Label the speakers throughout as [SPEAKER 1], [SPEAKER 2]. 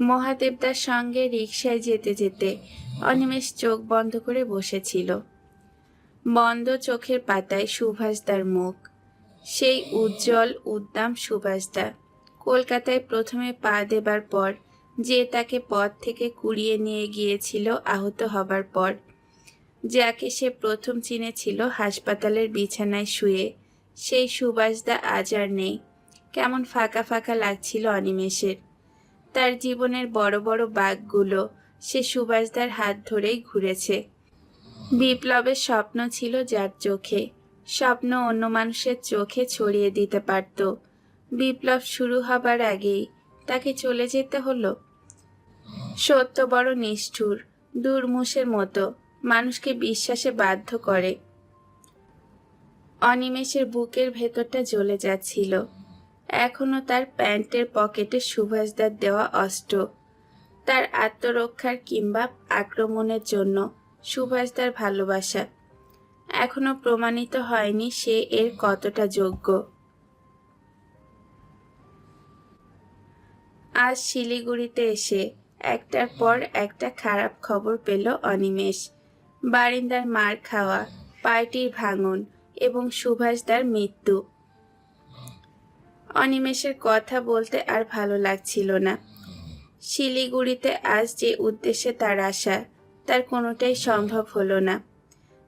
[SPEAKER 1] মহাদেবদার সঙ্গে রিকশায় যেতে যেতে অনিমেষ চোখ বন্ধ করে বসেছিল। বন্ধ চোখের পাতায় সুভাষদার মুখ। সেই উজ্জ্বল, উদ্দাম সুভাষদা কলকাতায় প্রথমে পা দেবার পর যে তাকে পথ থেকে কুড়িয়ে নিয়ে গিয়েছিল আহত হবার পর, যাকে সে প্রথম চিনেছিল হাসপাতালের বিছানায় শুয়ে, সেই সুভাষদা আজ আর নেই। কেমন ফাঁকা ফাঁকা লাগছিল অনিমেষের। তার জীবনের বড় বড় বাঘগুলো সে সুভাষদার হাত ধরেই ঘুরেছে। বিপ্লবের স্বপ্ন ছিল যার চোখে, স্বপ্ন অন্য মানুষের চোখে ছড়িয়ে দিতে পারত। বিপ্লব শুরু হবার আগেই তাকে চলে যেতে হলো। সত্য বড় নিষ্ঠুর দুর্মুষের মতো মানুষকে বিশ্বাসে বাধ্য করে। অনিমেষের বুকের ভেতরটা জ্বলে যাচ্ছিল। এখনও তার প্যান্টের পকেটে সুভাষদার দেওয়া অস্ত্র। তার আত্মরক্ষার কিংবা আক্রমণের জন্য সুভাষদার ভালোবাসা। এখনও প্রমাণিত হয়নি সে এর কতটা যোগ্য। আজ শিলিগুড়িতে এসে একটার পর একটা খারাপ খবর পেল অনিমেষ। বারিন্দার মার খাওয়া, পার্টির ভাঙন এবং সুভাষদার মৃত্যু। অনিমেষের কথা বলতে আর ভালো লাগছিল না। শিলিগুড়িতে আজ যে উদ্দেশ্যে তার আসা, তার কোনোটাই সম্ভব হলো না।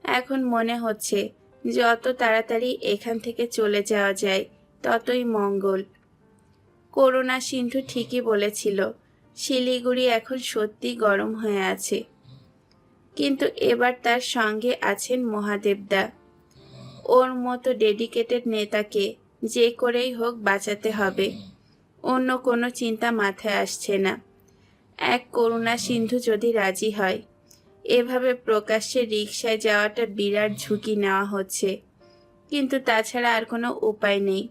[SPEAKER 1] এখন মনে হচ্ছে, যত তাড়াতাড়ি এখান থেকে চলে যাওয়া যায়, ততই মঙ্গল। করোনা সিন্ধু ঠিকই বলেছিল, শিলিগুড়ি এখন সত্যি গরম হয়ে আছে। কিন্তু এবার তার সঙ্গে আছেন মহাদেবদা। ওর মতো ডেডিকেটেড নেতাকে যে করেই হোক বাঁচাতে হবে। অন্য কোনো চিন্তা মাথায় আসছে না। এক করুণা সিন্ধু যদি রাজি হয়, এভাবে প্রকাশ্যে রিক্সায় যাওয়াটা বিরাট ঝুঁকি নেওয়া হচ্ছে। কিন্তু তাছাড়া আর কোনো উপায় নেই।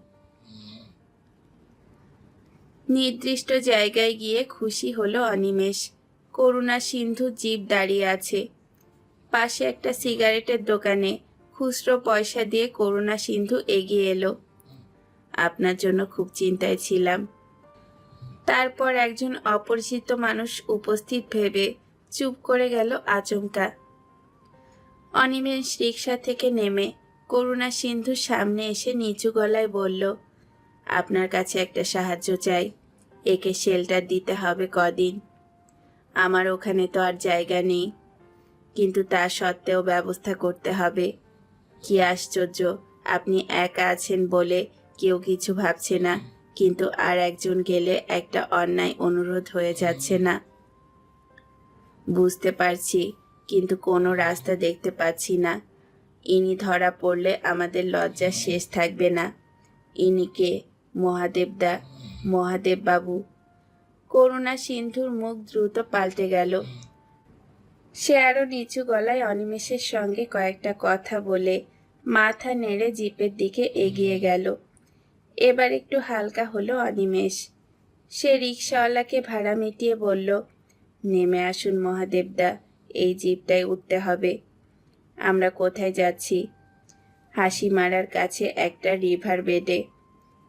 [SPEAKER 1] নির্দিষ্ট জায়গায় গিয়ে খুশি হলো অনিমেষ। করুণা সিন্ধু জিপ দাঁড়িয়ে আছে। পাশে একটা সিগারেটের দোকানে খুচরো পয়সা দিয়ে করুণা সিন্ধু এগিয়ে এলো। আপনার জন্য খুব চিন্তায় ছিলাম। তারপর একজন অপরিচিত মানুষ উপস্থিত ভেবে চুপ করে গেল আচমকা। অনিমেষ রিক্সা থেকে নেমে করুণা সিন্ধুর সামনে এসে নিচু গলায় বলল, আপনার কাছে একটা সাহায্য চাই। একে শেল্টার দিতে হবে কদিন। আমার ওখানে তো আর জায়গা নেই। কিন্তু তা সত্ত্বেও ব্যবস্থা করতে হবে। কি আশ্চর্য, আপনি একা আছেন বলে কেউ কিছু ভাবছে না, কিন্তু আর একজন গেলে একটা অন্যায় অনুরোধ হয়ে যাচ্ছে না। বুঝতে পারছি, কিন্তু কোনো রাস্তা দেখতে পাচ্ছি না। ইনি ধরা পড়লে আমাদের লজ্জা শেষ থাকবে না। ইনিকে মহাদেবদা মহাদেব বাবু। করুণা সিন্ধুর মুখ দ্রুত পাল্টে গেল। সে আরও নিচু গলায় অনিমেষের সঙ্গে কয়েকটা কথা বলে মাথা নেড়ে জিপের দিকে এগিয়ে গেল। এবার একটু হালকা হলো অনিমেষ। সে রিক্সাওয়ালাকে ভাড়া মিটিয়ে বলল, নেমে আসুন মহাদেবদা, এই জিপটায় উঠতে হবে। আমরা কোথায় যাচ্ছি? হাসি মারার কাছে একটা রিভার বেডে।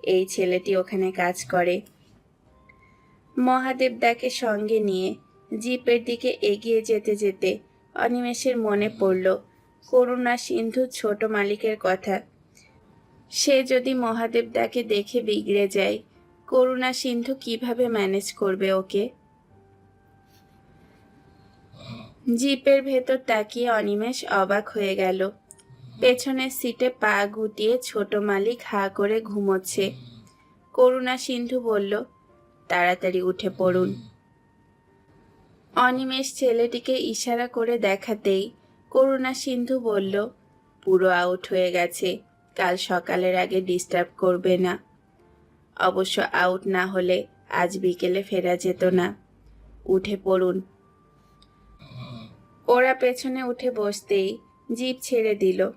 [SPEAKER 1] এই ছেলেটি ওখানে কাজ করে। মহাদেবদাকে সঙ্গে নিয়ে জিপের দিকে এগিয়ে যেতে যেতে অনিমেষের মনে পড়ল, করুণা সিন্ধু ছোট মালিকের কথা। সে যদি মহাদেবদাকে দেখে বিগড়ে যায়, করুণা সিন্ধু কীভাবে ম্যানেজ করবে ওকে? জিপের ভেতর তাকিয়ে অনিমেষ অবাক হয়ে গেল। পেছনের সিটে পা গুটিয়ে ছোট মালিক হা করে ঘুমোচ্ছে। করুণা সিন্ধু বলল, তাড়াতাড়ি উঠে পড়ুন। অনিমেষ ছেলেটিকে ইশারা করে দেখাতেই করুণা সিন্ধু বলল, পুরো আউট হয়ে গেছে। কাল সকালের আগে ডিস্টার্ব করবে না। অবশ্য আউট না হলে আজ বিকেলে ফেরা যেত না। উঠে পড়ুন। ওরা পেছনে উঠে বসতেই জিপ ছেড়ে দিল।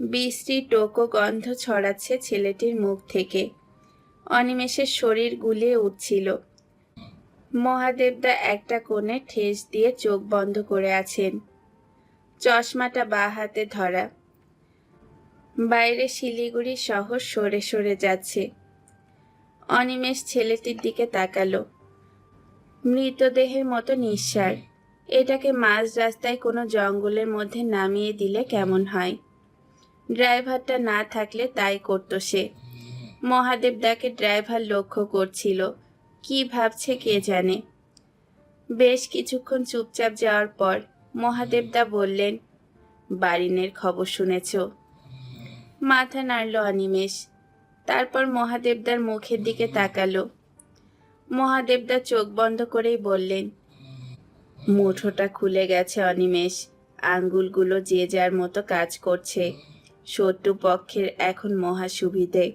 [SPEAKER 1] বিশ্রী টোকো গন্ধ ছড়াচ্ছে ছেলেটির মুখ থেকে। অনিমেষের শরীর গুলিয়ে উঠছিল। মহাদেবদা একটা কোণে ঠেস দিয়ে চোখ বন্ধ করে আছেন। চশমাটা বা হাতে ধরা। বাইরে শিলিগুড়ি শহর সরে সরে যাচ্ছে। অনিমেষ ছেলেটির দিকে তাকালো। মৃতদেহের মতো নিঃসার। এটাকে মাঝ রাস্তায় কোনো জঙ্গলের মধ্যে নামিয়ে দিলে কেমন হয়? ড্রাইভারটা না থাকলে তাই করতো সে। মহাদেব দাকে ড্রাইভার লক্ষ্য করছিল। কি ভাবছে কে জানে? বেশ কিছুক্ষণ চুপচাপ যাওয়ার পর মহাদেবদা বললেন, বারিনের খবর শুনেছ? মাথা নাড়ল অনিমেষ। তারপর মহাদেবদার মুখের দিকে তাকালো। মহাদেবদা চোখ বন্ধ করেই বললেন, মুঠোটা খুলে গেছে অনিমেষ। আঙ্গুলগুলো যে যার মতো কাজ করছে। শত্রু পক্ষের এখন মহা সুবিধে।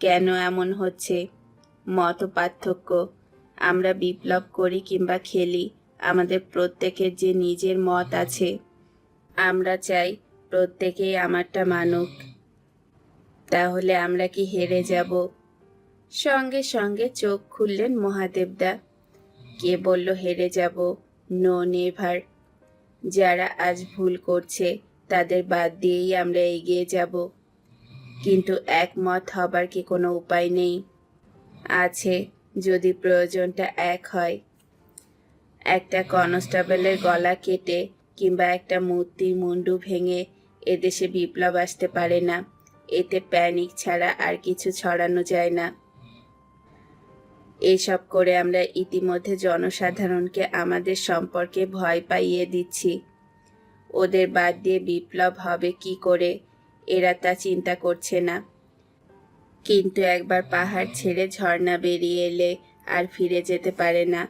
[SPEAKER 1] কেন এমন হচ্ছে? মত পার্থক্য। আমরা বিপ্লব করি কিংবা খেলি। আমাদের প্রত্যেকের যে নিজের মত আছে। আমরা চাই প্রত্যেকেই আমারটা মানুক। তাহলে আমরা কি হেরে যাব? সঙ্গে সঙ্গে চোখ খুললেন মহাদেবদা। কে বলল হেরে যাব? No never. যারা আজ ভুল করছে, তাদের বাদ দিয়েই আমরা এগিয়ে যাব। কিন্তু একমত হবার কি কোনো উপায় নেই? আছে, যদি প্রয়োজনটা এক হয়। একটা কনস্টেবলের গলা কেটে কিংবা একটা মূর্তির মুন্ডু ভেঙে এদেশে বিপ্লব আসতে পারে না। এতে প্যানিক ছাড়া আর কিছু ছড়ানো যায় না। এসব করে আমরা ইতিমধ্যে জনসাধারণকে আমাদের সম্পর্কে ভয় পাইয়ে দিচ্ছি। ওদের বাদ দিয়ে বিপ্লব হবে কি করে, এরা তা চিন্তা করছে না। কিন্তু একবার পাহাড় ছেড়ে ঝর্ণা বেরিয়ে এলে আর ফিরে যেতে পারে না।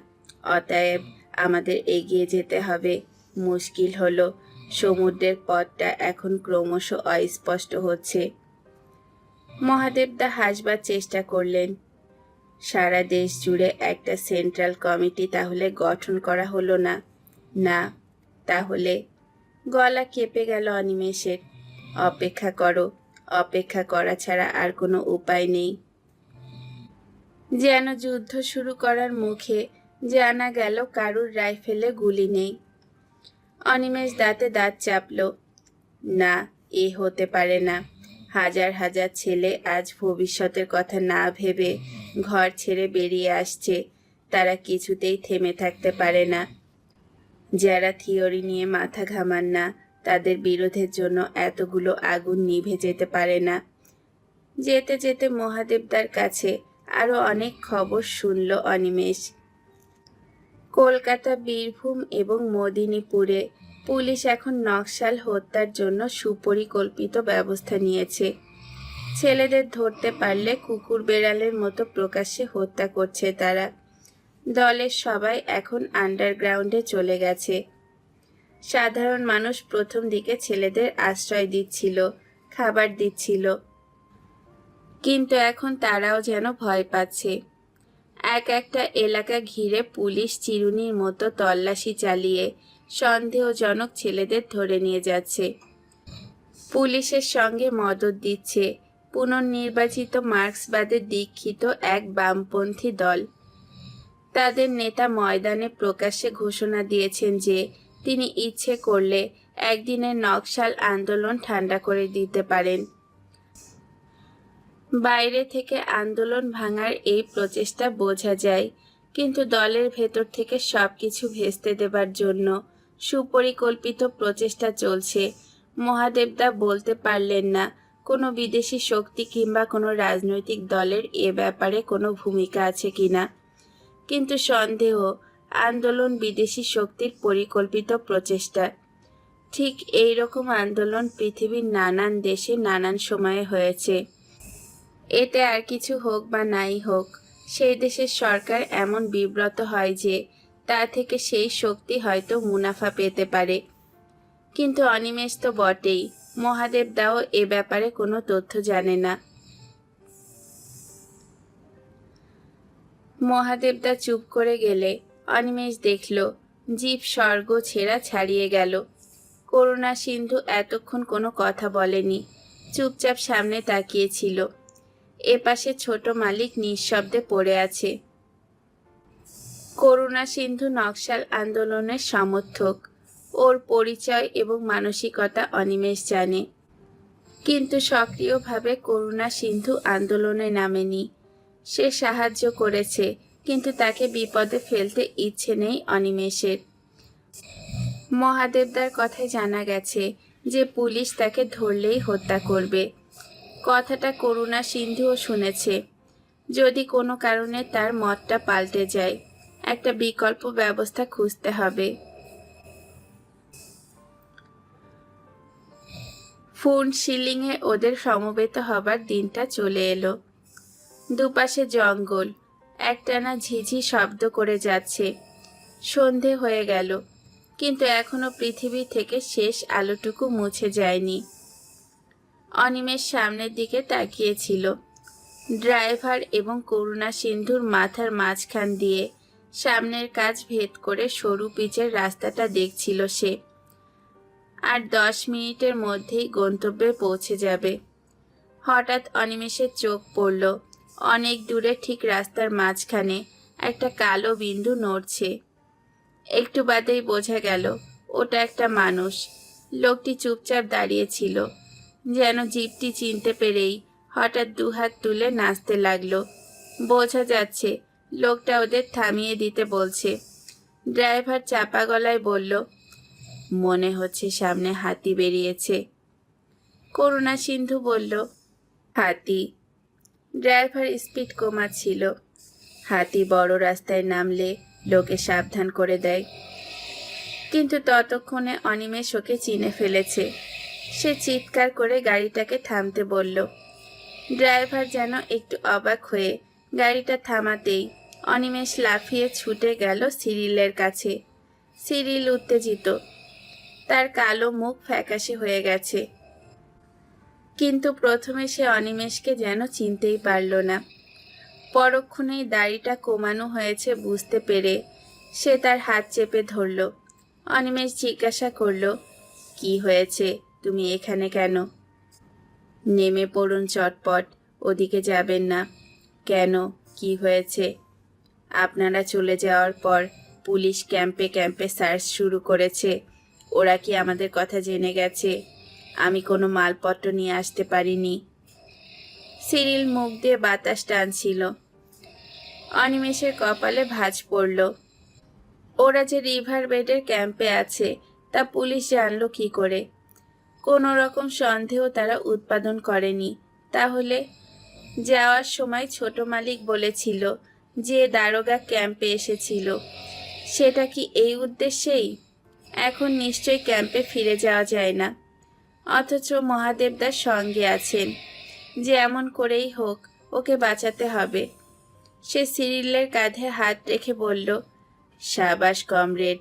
[SPEAKER 1] অতএব আমাদের এগিয়ে যেতে হবে। মুশকিল হলো। সমুদ্রের পথটা এখন ক্রমশ অস্পষ্ট হচ্ছে। মহাদেবদা হাসবার চেষ্টা করলেন। সারা দেশ জুড়ে একটা সেন্ট্রাল কমিটি তাহলে গঠন করা হলো না। না, তাহলে গলা কেঁপে গেল অনিমেষের। অপেক্ষা করো, অপেক্ষা করা ছাড়া আর কোনো উপায় নেই। যেন যুদ্ধ শুরু করার মুখে জানা গেল কারুর রাইফেলে গুলি নেই। অনিমেষ দাঁতে দাঁত চাপল। না, এ হতে পারে না। হাজার হাজার ছেলে আজ ভবিষ্যতের কথা না ভেবে ঘর ছেড়ে বেরিয়ে আসছে। তারা কিছুতেই থেমে থাকতে পারে না। যারা থিওরি নিয়ে মাথা ঘামান না, তাদের বিরোধের জন্য এতগুলো আগুন নিভে যেতে পারে না। যেতে যেতে মহাদেবদার কাছে আরও অনেক খবর শুনল অনিমেষ। কলকাতা, বীরভূম এবং মেদিনীপুরে পুলিশ এখন নকশাল হত্যার জন্য সুপরিকল্পিত ব্যবস্থা নিয়েছে। ছেলেদের ধরতে পারলে কুকুর বেড়ালের মতো প্রকাশ্যে হত্যা করছে তারা। দলের সবাই এখন আন্ডারগ্রাউন্ডে চলে গেছে। সাধারণ মানুষ প্রথম দিকে ছেলেদের আশ্রয় দিচ্ছিল, খাবার দিচ্ছিল। কিন্তু এখন তারাও যেন ভয় পাচ্ছে। এক একটা এলাকা ঘিরে পুলিশ চিরুনির মতো তল্লাশি চালিয়ে সন্দেহজনক ছেলেদের ধরে নিয়ে যাচ্ছে। পুলিশের সঙ্গে মদত দিচ্ছে পুনর্নির্বাচিত মার্ক্সবাদে দীক্ষিত এক বামপন্থী দল। তাদের নেতা ময়দানে প্রকাশ্যে ঘোষণা দিয়েছেন যে তিনি ইচ্ছে করলে একদিনের নকশাল আন্দোলন ঠান্ডা করে দিতে পারেন। বাইরে থেকে আন্দোলন ভাঙার এই প্রচেষ্টা বোঝা যায়, কিন্তু দলের ভেতর থেকে সব কিছু ভেস্তে দেবার জন্য সুপরিকল্পিত প্রচেষ্টা চলছে। মহাদেবদা বলতে পারলেন না, কোনো বিদেশি শক্তি কিংবা কোনো রাজনৈতিক দলের এ ব্যাপারে কোনো ভূমিকা আছে কিনা। কিন্তু সন্দেহ, আন্দোলন বিদেশি শক্তির পরিকল্পিত প্রচেষ্টা। ঠিক এই রকম আন্দোলন পৃথিবীর নানান দেশে নানান সময়ে হয়েছে। এতে আর কিছু হোক বা নাই হোক, সেই দেশের সরকার এমন বিব্রত হয় যে, তা থেকে সেই শক্তি হয়তো মুনাফা পেতে পারে। কিন্তু অনিমেষ তো বটেই, মহাদেব দাও এ ব্যাপারে কোনো তথ্য জানে না। মহাদেবদা চুপ করে গেলে, অনিমেষ দেখল, জীব স্বর্গ ছেঁড়া ছাড়িয়ে গেল। করুণা সিন্ধু এতক্ষণ কোনো কথা বলেনি, চুপচাপ সামনে তাকিয়েছিল এপাশে ছোট মালিক নিঃশব্দে পড়ে আছে। করুণা সিন্ধু নকশাল আন্দোলনের সমর্থক। ওর পরিচয় এবং মানসিকতা অনিমেষ জানে। কিন্তু সক্রিয়ভাবে করুণা সিন্ধু আন্দোলনে নামেনি। সে সাহায্য করেছে, কিন্তু তাকে বিপদে ফেলতে ইচ্ছে নেই অনিমেষের। মহাদেবদার কথায় জানা গেছে যে, পুলিশ তাকে ধরলেই হত্যা করবে। কথাটা করুণা সিন্ধুও শুনেছে। যদি কোনো কারণে তার মতটা পাল্টে যায়, একটা বিকল্প ব্যবস্থা খুঁজতে হবে। ফোন সিলিংয়ে ওদের সমবেত হবার দিনটা চলে এলো। দুপাশে জঙ্গল, একটানা ঝিঝি শব্দ করে যাচ্ছে। সন্ধে হয়ে গেল, কিন্তু এখনও পৃথিবী থেকে শেষ আলোটুকু মুছে যায়নি। অনিমেষ সামনের দিকে তাকিয়েছিল। ড্রাইভার এবং করুণা সিন্ধুর মাথার মাঝখান দিয়ে সামনের কাজ ভেদ করে সরু পিচের রাস্তাটা দেখছিল সে। আর দশ মিনিটের মধ্যেই গন্তব্যে পৌঁছে যাবে। হঠাৎ অনিমেষের চোখ পড়ল। অনেক দূরে ঠিক রাস্তার মাঝখানে একটা কালো বিন্দু নড়ছে। একটু বাদেই বোঝা গেল, ওটা একটা মানুষ। লোকটি চুপচাপ দাঁড়িয়েছিল যেন জিপটি চিনতে পেরেই হঠাৎ দুহাত তুলে নাচতে লাগল। বোঝা যাচ্ছে লোকটা ওদের থামিয়ে দিতে বলছে। ড্রাইভার চাপা গলায় বলল, মনে হচ্ছে সামনে হাতি বেরিয়েছে। করুণা সিন্ধু বলল, হাতি? ড্রাইভার স্পিড কমাচ্ছিল। হাতি বড় রাস্তায় নামলে লোকে সাবধান করে দেয়। কিন্তু ততক্ষণে অনিমেষ ওকে চিনে ফেলেছে। সে চিৎকার করে গাড়িটাকে থামতে বলল। ড্রাইভার যেন একটু অবাক হয়ে গাড়িটা থামাতেই অনিমেষ লাফিয়ে ছুটে গেল সিরিলের কাছে। সিরিল উত্তেজিত। তার কালো মুখ ফ্যাকাশে হয়ে গেছে। কিন্তু প্রথমে সে অনিমেষকে যেন চিনতেই পারল না। পরক্ষণেই দাড়িটা কমানো হয়েছে বুঝতে পেরে সে তার হাত চেপে ধরল। অনিমেষ জিজ্ঞাসা করল, কি হয়েছে? তুমি এখানে কেন? নেমে পড়ুন চটপট, ওদিকে যাবেন না। কেন? কি হয়েছে? আপনারা চলে যাওয়ার পর পুলিশ ক্যাম্পে ক্যাম্পে সার্চ শুরু করেছে। ওরা কি আমাদের কথা জেনে গেছে? আমি কোনো মালপত্র নিয়ে আসতে পারিনি। সিরিল মুখ দিয়ে বাতাস টানছিল। অনিমেষের কপালে ভাঁজ পড়ল। ওরা যে রিভার বেডের ক্যাম্পে আছে, তা পুলিশ জানলো কি করে? কোনো রকম সন্দেহ তারা উৎপাদন করেনি। তাহলে যাওয়ার সময় ছোট মালিক বলেছিল যে দারোগা ক্যাম্পে এসেছিল। সেটা কি এই উদ্দেশ্যেই? এখন নিশ্চয়ই ক্যাম্পে ফিরে যাওয়া যায় না। অথচ মহাদেবদার সঙ্গে আছেন। যে এমন করেই হোক, ওকে বাঁচাতে হবে। সে সিরিলের কাঁধে হাত রেখে বলল, সাবাস, কমরেড,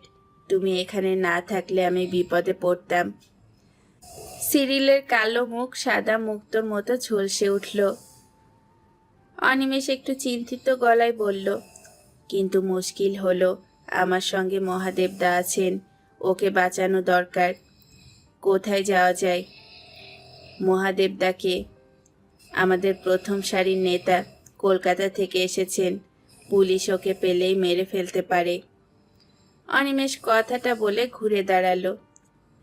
[SPEAKER 1] তুমি এখানে না থাকলে আমি বিপদে পড়তাম। সিরিলের কালো মুখ সাদা মুক্তোর মতো ঝলসে উঠল। অনিমেষ একটু চিন্তিত গলায় বলল, কিন্তু মুশকিল হলো, আমার সঙ্গে মহাদেবদা আছেন, ওকে বাঁচানো দরকার। কোথায় যাওয়া যায়? মহাদেবদাকে আমাদের প্রথম সারির নেতা, কলকাতা থেকে এসেছেন, পুলিশ ওকে পেলেই মেরে ফেলতে পারে। অনিমেষ কথাটা বলে ঘুরে দাঁড়াল।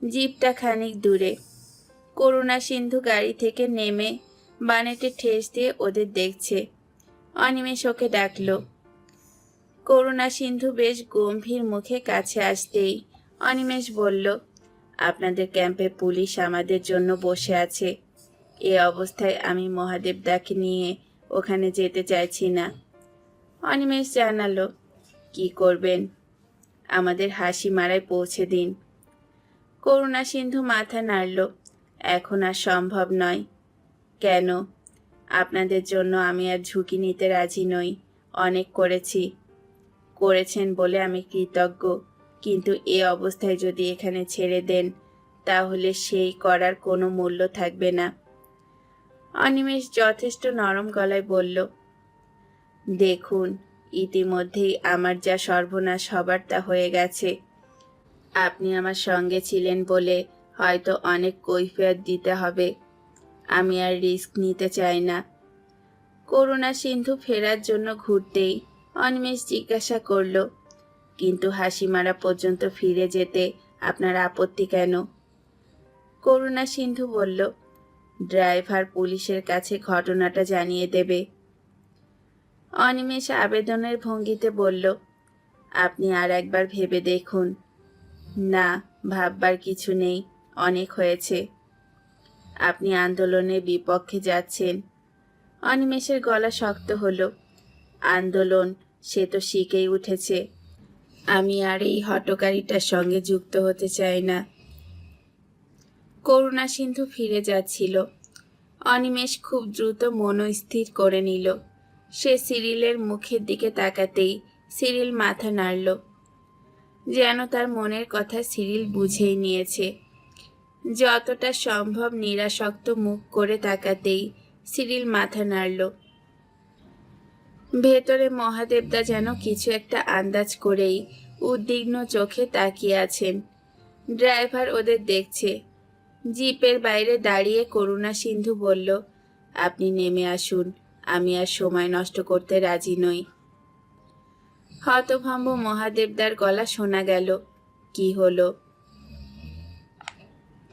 [SPEAKER 1] জিপটা খানিক দূরে। করুণা সিন্ধু গাড়ি থেকে নেমে বানেটে ঠেস দিয়ে ওদের দেখছে। অনিমেষ ওকে ডাকল। করুণা সিন্ধু বেশ গম্ভীর মুখে কাছে আসতেই অনিমেষ বলল, আপনাদের ক্যাম্পে পুলিশ আমাদের জন্য বসে আছে। এ অবস্থায় আমি মহাদেবদাকে নিয়ে ওখানে যেতে চাইছি না। অনিমেষ জানালো, কি করবেন? আমাদের হাসি মারায় পৌঁছে দিন। করুণা সিন্ধু মাথা নাড়ল। এখন আর সম্ভব নয়। কেন? আপনাদের জন্য আমি আর ঝুঁকি নিতে রাজি নই। অনেক করেছি। করেছেন বলে আমি কৃতজ্ঞ। কিন্তু এ অবস্থায় যদি এখানে ছেড়ে দেন, তাহলে সেই করার কোনো মূল্য থাকবে না। অনিমেষ যথেষ্ট নরম গলায় বলল, দেখুন, ইতিমধ্যেই আমার যা সর্বনাশ হবার তা হয়ে গেছে। আপনি আমার সঙ্গে ছিলেন বলে হয়তো অনেক কৈফিয়ত দিতে হবে। আমি আর রিস্ক নিতে চাই না। করুণা সিন্ধু ফেরার জন্য ঘুরতেই অনিমেষ জিজ্ঞাসা করল, কিন্তু হাসি মারা পর্যন্ত ফিরে যেতে আপনার আপত্তি কেন? করুণা সিন্ধু বলল, ড্রাইভার পুলিশের কাছে ঘটনাটা জানিয়ে দেবে। অনিমেষ আবেদনের ভঙ্গিতে বলল, আপনি আর একবার ভেবে দেখুন। না, ভাববার কিছু নেই, অনেক হয়েছে। আপনি আন্দোলনের বিপক্ষে যাচ্ছেন। অনিমেষের গলা শক্ত হলো। আন্দোলন, সে তো শিখেই উঠেছে। আমি আর এই হটকারিটার সঙ্গে যুক্ত হতে চাই না। করুণা সিন্ধু ফিরে যাচ্ছিল। অনিমেষ খুব দ্রুত মনস্থির করে নিল। সে সিরিলের মুখের দিকে তাকাতেই সিরিল মাথা নাড়ল। যেন তার মনের কথা সিরিল বুঝেই নিয়েছে। যতটা সম্ভব নিরাসক্ত মুখ করে তাকাতেই সিরিল মাথা নাড়ল। ভেতরে মহাদেবদা যেন কিছু একটা আন্দাজ করেই উদ্বিগ্ন চোখে তাকিয়ে আছেন। ড্রাইভার ওদের দেখছে। জিপের বাইরে দাঁড়িয়ে করুণা সিন্ধু বলল, আপনি নেমে আসুন, আমি আর সময় নষ্ট করতে রাজি নই। হতভম্ব মহাদেবদার গলা শোনা গেল। কি হলো?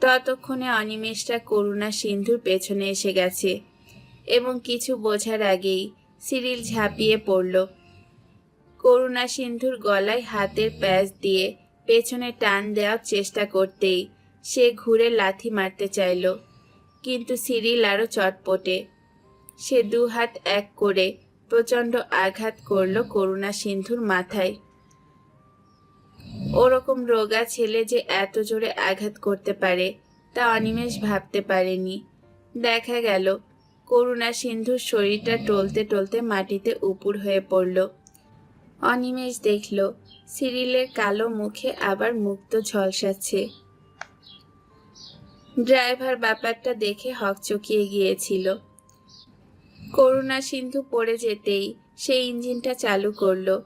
[SPEAKER 1] ততক্ষণে অনিমেষটা করুণা সিন্ধুর পেছনে এসে গেছে এবং কিছু বোঝার আগেই সিরিল ঝাঁপিয়ে পড়ল। করুণা সিন্ধুর গলায় হাতের প্যাচ দিয়ে পেছনে টান দেওয়ার চেষ্টা করতেই সে ঘুরে লাথি মারতে চাইল, কিন্তু সিরিল আরও চটপটে। সে দু হাত এক করে প্রচণ্ড আঘাত করল করুণা সিন্ধুর মাথায়। ওরকম রোগা ছেলে যে এত জোরে আঘাত করতে পারে, তা অনিমেষ ভাবতে পারেনি। দেখা গেল, করুণা সিন্ধুর শরীরটা টলতে টলতে মাটিতে উপুর হয়ে পড়ল। অনিমেষ দেখল, সিরিলের কালো মুখে আবার মুক্ত ঝলসাচ্ছে। ড্রাইভার ব্যাপারটা দেখে হকচকিয়ে গিয়েছিল। করুণা সিন্ধু পড়ে যেতেই সে ইঞ্জিনটা চালু করল।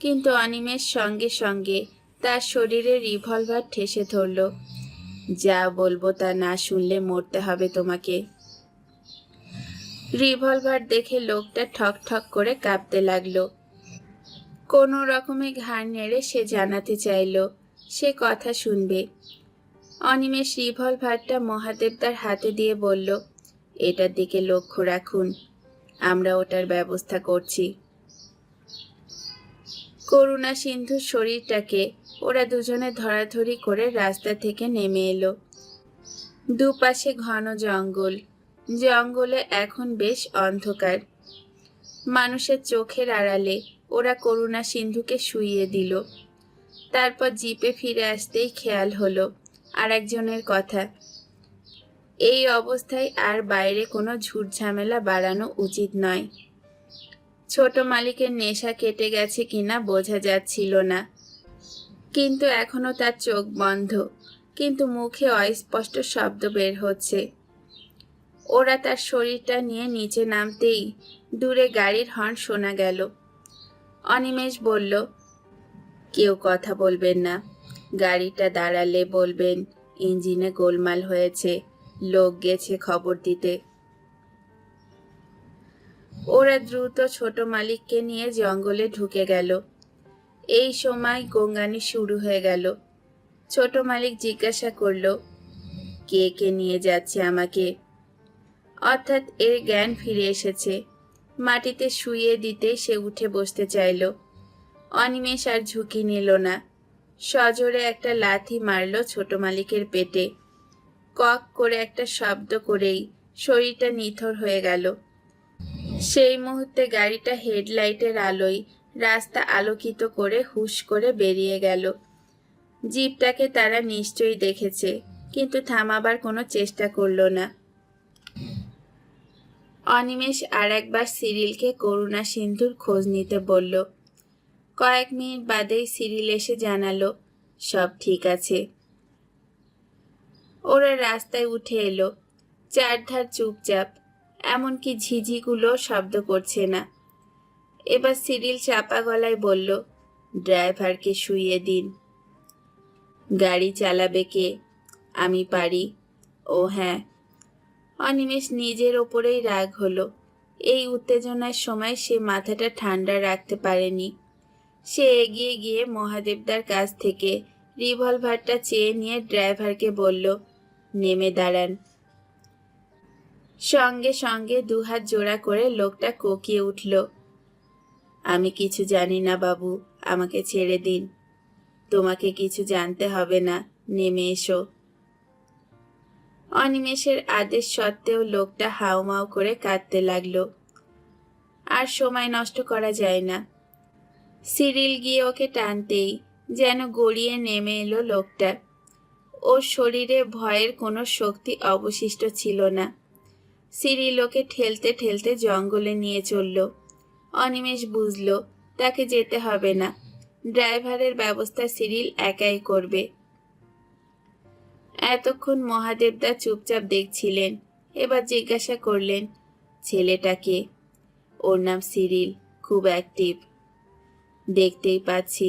[SPEAKER 1] কিন্তু অনিমেষ সঙ্গে সঙ্গে তার শরীরে রিভলভার ঠেসে ধরল। যা বলব তা না শুনলে মরতে হবে তোমাকে। রিভলভার দেখে লোকটা ঠক ঠক করে কাঁপতে লাগল। কোনো রকমে ঘাড় নেড়ে সে জানাতে চাইলো, সে কথা শুনবে। অনিমেষ রিভলভারটা মহাদেবদার হাতে দিয়ে বলল, এটার দিকে লক্ষ্য রাখুন আমরা ওটার ব্যবস্থা করছি। করুণা সিন্ধুর শরীরটাকে ওরা দুজনে ধরাধরি করে রাস্তা থেকে নেমে এলো। দুপাশে ঘন জঙ্গল। জঙ্গলে এখন বেশ অন্ধকার। মানুষের চোখের আড়ালে ওরা করুণা সিন্ধুকে শুইয়ে দিল। তারপর জিপে ফিরে আসতেই খেয়াল হলো। আর একজনের কথা এই অবস্থায় আর বাইরে কোনো ঝুট ঝামেলা বাড়ানো উচিত নয়। ছোট মালিকের নেশা কেটে গেছে কিনা বোঝা যাচ্ছিল না। কিন্তু এখনও তার চোখ বন্ধ, কিন্তু মুখে অস্পষ্ট শব্দ বের হচ্ছে। ওরা তার শরীরটা নিয়ে নিচে নামতেই দূরে গাড়ির হর্ন শোনা গেল। অনিমেষ বলল, কেউ কথা বলবেন না। গাড়িটা দাঁড়ালে বলবেন, ইঞ্জিনে গোলমাল হয়েছে। লোক গেছে খবর দিতে। ওরা দ্রুত ছোট মালিককে নিয়ে জঙ্গলে ঢুকে গেল। এই সময় গঙ্গানি শুরু হয়ে গেল। ছোট মালিক জিজ্ঞাসা করল, কে কে নিয়ে যাচ্ছে আমাকে? অর্থাৎ এর জ্ঞান ফিরে এসেছে। মাটিতে শুয়ে দিতে সে উঠে বসতে চাইল। অনিমেষ আর ঝুঁকি নিল না। সজোরে একটা লাথি মারল ছোট মালিকের পেটে। কক করে একটা শব্দ করেই শরীরটা নিথর হয়ে গেল। সেই মুহূর্তে গাড়িটা হেডলাইটের আলোয় রাস্তা আলোকিত করে হুশ করে বেরিয়ে গেল। জিপটাকে তারা নিশ্চয়ই দেখেছে, কিন্তু থামাবার কোনো চেষ্টা করল না। অনিমেষ আর একবার সিরিলকে করুণা সিন্ধুর খোঁজ নিতে বলল। কয়েক মিনিট বাদেই সিরিল এসে জানালো, সব ঠিক আছে। ওরা রাস্তায় উঠে এলো। চারধার চুপচাপ, এমনকি ঝিঝিগুলো শব্দ করছে না। এবার সিরিল চাপা গলায় বলল, ড্রাইভারকে শুইয়ে দিন। গাড়ি চালাবে কে? আমি পারি। ও হ্যাঁ। অনিমেষ নিজের ওপরেই রাগ হলো। এই উত্তেজনার সময় সে মাথাটা ঠান্ডা রাখতে পারেনি। সে এগিয়ে গিয়ে মহাদেবদার কাছ থেকে রিভলভারটা চেয়ে নিয়ে ড্রাইভারকে বলল নেমে দাঁড়ান। সঙ্গে সঙ্গে দুহাত জোড়া করে লোকটা কোকিয়ে উঠল। আমি কিছু জানি না বাবু, আমাকে ছেড়ে দিন। তোমাকে কিছু জানতে হবে না, নেমে এসো। অনিমেষের আদেশ সত্ত্বেও লোকটা হাউমাউ করে কাঁদতে লাগল। আর সময় নষ্ট করা যায় না। সিরিল গিয়ে ওকে টানতেই যেন গড়িয়ে নেমে এলো লোকটা। ওর শরীরে ভয়ের কোনো শক্তি অবশিষ্ট ছিল না। সিরিল ওকে ঠেলতে ঠেলতে জঙ্গলে নিয়ে চলল। অনিমেষ বুঝল, তাকে যেতে হবে না। ড্রাইভারের ব্যবস্থা সিরিল একাই করবে। এতক্ষণ মহাদেবদা চুপচাপ দেখছিলেন, এবার জিজ্ঞাসা করলেন ছেলেটাকে ওর নাম সিরিল, খুব অ্যাক্টিভ। দেখতেই পাচ্ছি,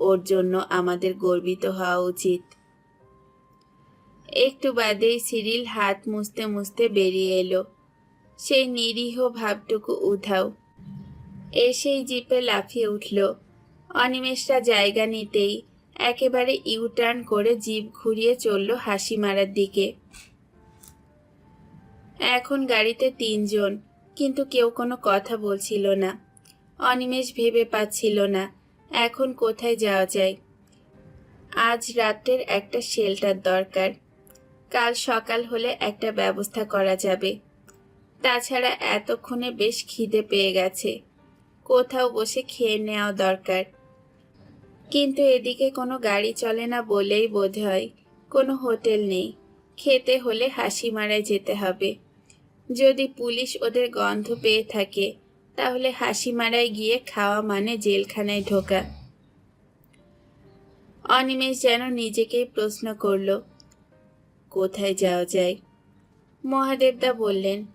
[SPEAKER 1] ওর জন্য আমাদের গর্বিত হওয়া উচিত। একটু বাদেই সিরিল হাত মুছতে মুছতে বেরিয়ে এলো। সেই নিরীহ ভাবটুকু উধাও। এসেই জিপে লাফিয়ে উঠল। অনিমেষরা জায়গা নিতেই একেবারে ইউটার্ন করে জিপ ঘুরিয়ে চলল হাসি মারার দিকে। এখন গাড়িতে তিনজন, কিন্তু কেউ কোনো কথা বলছিল না। অনিমেষ ভেবে পাচ্ছিল না, এখন কোথায় যাওয়া যায়? আজ রাতের একটা শেল্টার দরকার। কাল সকাল হলে একটা ব্যবস্থা করা যাবে। তাছাড়া এতক্ষণে বেশ খিদে পেয়ে গেছে। কোথাও বসে খেয়ে নেওয়া দরকার। কিন্তু এদিকে কোনো গাড়ি চলে না বলেই বোধ হয় কোনো হোটেল নেই। খেতে হলে হাসি মারায় যেতে হবে। যদি পুলিশ ওদের গন্ধ পেয়ে থাকে, তাহলে হাসি মারায় গিয়ে খাওয়া মানে জেলখানায় ঢোকা। অনিমেষ যেন নিজেকেই প্রশ্ন করল কোথায় যাওয়া যায়? মহাদেবদা বললেন,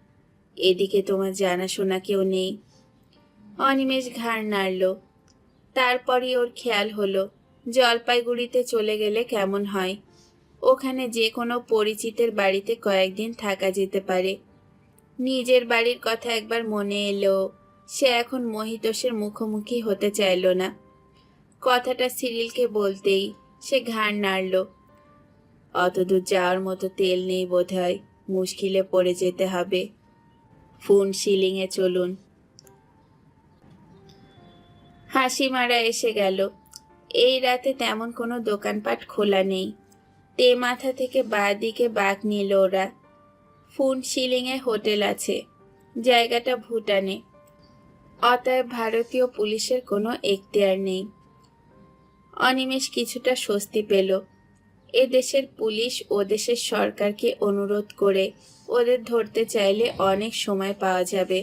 [SPEAKER 1] এদিকে তোমার জানাশোনা কেউ নেই। অনিমেষ ঘাড় নাড়ল। তারপরই ওর খেয়াল হলো, জলপাইগুড়িতে চলে গেলে কেমন হয়? ওখানে যে কোনো পরিচিতের বাড়িতে কয়েকদিন থাকা যেতে পারে। নিজের বাড়ির কথা একবার মনে এলো, সে এখন মহিতোষের মুখোমুখি হতে চাইল না। কথাটা সিরিলকে বলতেই সে ঘাড় নাড়ল। অতদূর যাওয়ার মতো তেল নেই বোধহয়। মুশকিলে পড়ে যেতে হবে। ফোন সিলিংয়ে চলুন। হাসি মারা এসে গেল। এই রাতে তেমন কোনো দোকানপাট খোলা নেই। তে মাথা থেকে বা দিকে বাঘ নিল ওরা। ফুন সিলিংয়ে হোটেল আছে। জায়গাটা ভুটানে। অতএব ভারতীয় পুলিশের কোনো এখতিয়ার নেই। অনিমেষ কিছুটা স্বস্তি পেল। এ দেশের পুলিশ ও দেশের সরকারকে অনুরোধ করে ওদের ধরতে চাইলে অনেক সময় পাওয়া যাবে।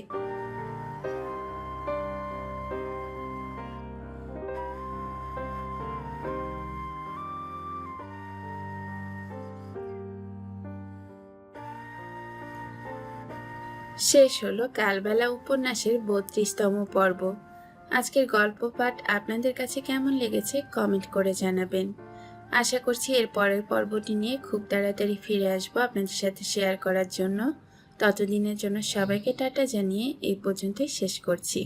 [SPEAKER 1] শেষ হলো কালবেলা উপন্যাসের বত্রিশতম পর্ব। আজকের গল্প পাঠ আপনাদের কাছে কেমন লেগেছে কমেন্ট করে জানাবেন। আশা করছি এর পরের পর্বটি নিয়ে খুব তাড়াতাড়ি ফিরে আসব আপনাদের সাথে শেয়ার করার জন্য। ততদিনের জন্য সবাইকে টাটা জানিয়ে এই পর্যন্তই শেষ করছি।